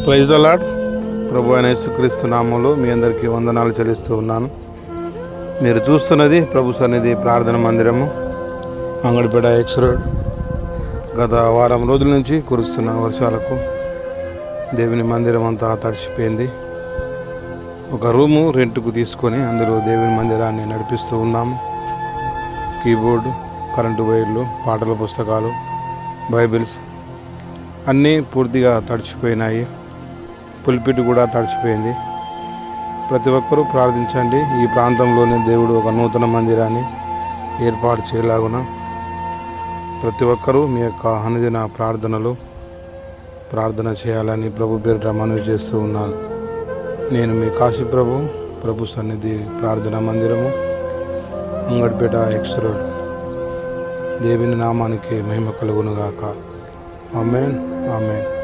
Praise అలాడ్ ప్రభు అయిన యేసుక్రీస్తు నామంలో మీ అందరికీ వందనాలు చెల్లిస్తూ ఉన్నాను. మీరు చూస్తున్నది ప్రభు సన్నిధి ప్రార్థన మందిరము అంగడిపేట ఎక్స్ రోడ్ గత వారం రోజుల నుంచి కురుస్తున్న వర్షాలకు దేవుని మందిరం అంతా తడిచిపోయింది. ఒక రూము రెంట్కు తీసుకొని అందులో దేవుని మందిరాన్ని నడిపిస్తూ ఉన్నాము. కీబోర్డు కరెంటు వైర్లు పాటల పుస్తకాలు బైబిల్స్ అన్నీ పూర్తిగా తడిచిపోయినాయి. పులిపిట్ కూడా తడిచిపోయింది. ప్రతి ఒక్కరూ ప్రార్థించండి. ఈ ప్రాంతంలోనే దేవుడు ఒక నూతన మందిరాన్ని ఏర్పాటు చేయలాగున ప్రతి ఒక్కరూ మీ యొక్క అనుదిన ప్రార్థనలు ప్రార్థన చేయాలని ప్రభు పేరిట మనవి చేస్తూ ఉన్నాను. నేను మీ కాశీ ప్రభు ప్రభు సన్నిధి ప్రార్థన మందిరము అంగడిపేట ఎక్స్ రోడ్. దేవుని నామానికి మహిమ కలుగునుగాక. Amen amen.